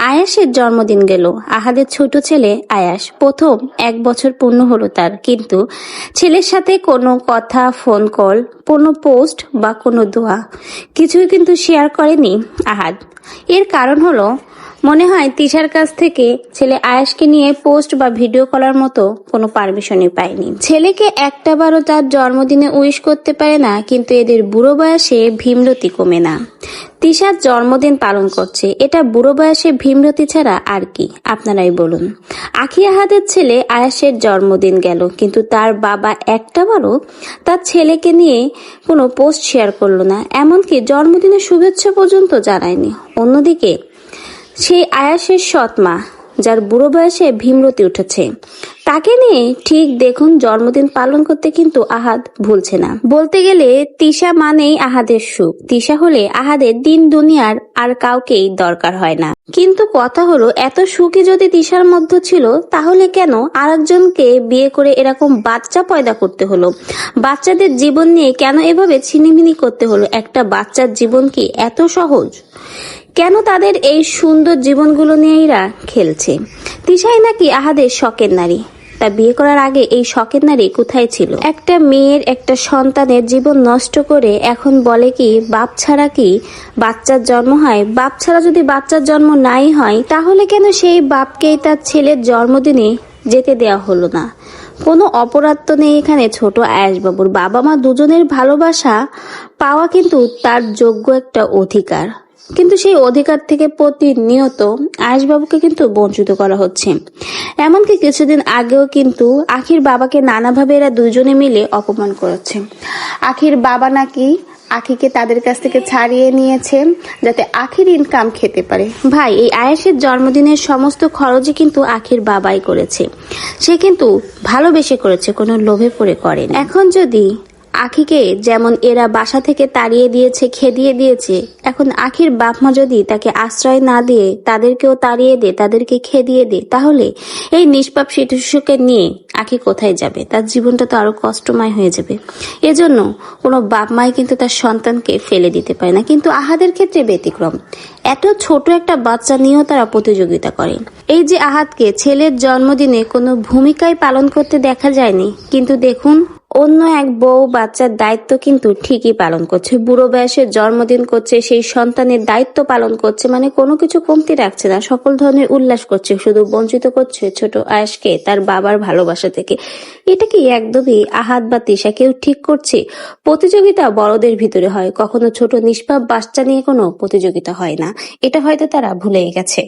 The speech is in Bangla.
আয়াসের জন্মদিন গেল। আহাদের ছোট ছেলে আয়াস। প্রথম এক বছর পূর্ণ হলো তার। কিন্তু ছেলের সাথে কোনো কথা ফোন কল কোনো পোস্ট বা কোনো দোয়া কিছুই কিন্তু শেয়ার করেনি আহাদ। এর কারণ হলো মনে হয় তিশার কাছ থেকে ছেলে আয়াসকে নিয়ে পোস্ট বা ভিডিও করার মতো কোনো পারমিশনই পায়নি। ছেলেকে একটা একটাবারও তার জন্মদিনে উইশ করতে পারে না, কিন্তু এদের বুড়ো বয়সে ভীমরতি কমে না। তিশার জন্মদিন পালন করছে। এটা বুড়ো বয়সে ভীমরতি ছাড়া আর কি? আপনারাই বলুন। আখি আহাদের ছেলে আয়াসের জন্মদিন গেল, কিন্তু তার বাবা একটাবারও তার ছেলেকে নিয়ে কোনো পোস্ট শেয়ার করল না। এমনকি জন্মদিনের শুভেচ্ছা পর্যন্ত জানায়নি। অন্যদিকে সেই আয়াসের সৎ মা, যার বুড়ো বয়সে ভীমরতি উঠেছে। তাকে নিয়ে ঠিক দেখুন জন্মদিন পালন করতে কিন্তু আহাদ ভুলছে না। বলতে গেলে তিশা মানেই আহাদের সুখ। তিশা হলে আহাদের দিন দুনিয়ার আর কাউকেই দরকার হয় না। কিন্তু কথা হলো, এত সুখী যদি তিশার মধ্যে ছিল, তাহলে কেন আরেকজনকে বিয়ে করে এরকম বাচ্চা পয়দা করতে হলো? বাচ্চাদের জীবন নিয়ে কেন এভাবে ছিনিমিনি করতে হলো? একটা বাচ্চার জীবন কি এত সহজ? কেন তাদের এই সুন্দর জীবনগুলো নিয়েইরা খেলছে? তিশাই নাকি আহাদের শখের নারী। তা বিয়ে করার আগে এই শখের নারী কোথায় ছিল? একটা মেয়ের একটা সন্তানের জীবন নষ্ট করে এখন বলে কি, বাপ ছাড়া কি বাচ্চার জন্ম হয়? বাপ ছাড়া যদি বাচ্চার জন্ম নাই হয়, তাহলে কেন সেই বাপকেই তার ছেলের জন্মদিনে যেতে দেওয়া হলো না? কোনো অপরাধ তো নেই এখানে ছোট আয়াসবাবুর। বাবা মা দুজনের ভালোবাসা পাওয়া কিন্তু তার যোগ্য একটা অধিকার। কিন্তু সেই অধিকার থেকে প্রতিনিয়ত আয়েশবাবুকে কিন্তু বঞ্চিত করা হচ্ছে। এমনকি কিছুদিন আগেও কিন্তু আখির বাবাকে নানাভাবে এরা দুজনে মিলে অপমান করেছে। আখির বাবা নাকি আখিকে তাদের কাছ থেকে ছাড়িয়ে নিয়েছে যাতে আখির ইনকাম খেতে পারে। ভাই, এই আয়েশের জন্মদিনের সমস্ত খরচই কিন্তু আখির বাবাই করেছে। সে কিন্তু ভালোবেসে করেছে, কোনো লোভে পড়ে করেন। এখন যদি আখিকে যেমন এরা বাসা থেকে তাড়িয়ে দিয়েছে, খেদিয়ে দিয়েছে, এখন আখির বাপ মা যদি তাকে আশ্রয় না দিয়ে তাদেরকেও তাড়িয়ে দে, তাদেরকে খেদিয়ে দে, তাহলে এই নিষ্পাপ শিশুকে নিয়ে আখি কোথায় যাবে? তার জীবনটা তো আরও কষ্টময় হয়ে যাবে। এজন্য কোনো বাপ মাই কিন্তু তার সন্তানকে ফেলে দিতে পারে না। কিন্তু আহাদের ক্ষেত্রে ব্যতিক্রম। এত ছোট একটা বাচ্চা নিয়েও তারা প্রতিযোগিতা করে। এই যে আহাদকে ছেলের জন্মদিনে কোনো ভূমিকায় পালন করতে দেখা যায়নি। কিন্তু দেখুন অন্য এক বউ বাচ্চার দায়িত্ব কিন্তু ঠিকই পালন করছে। বুড়ো বয়সে জন্মদিন করছে, সেই সন্তানের দায়িত্ব পালন করছে মানে কোনো কিছু কমতি রাখছে না। সকল ধরনের উল্লাস করছে, শুধু বঞ্চিত করছে ছোট আয়েশকে, তার বাবার ভালোবাসা থেকে। এটা কি একদমই আহাত বা তিশা কেউ ঠিক করছে? প্রতিযোগিতা বড়দের ভিতরে হয়, কখনো ছোট নিষ্পাপ বাচ্চা নিয়ে কোনো প্রতিযোগিতা হয় না। এটা হয়তো তারা ভুলে গেছে।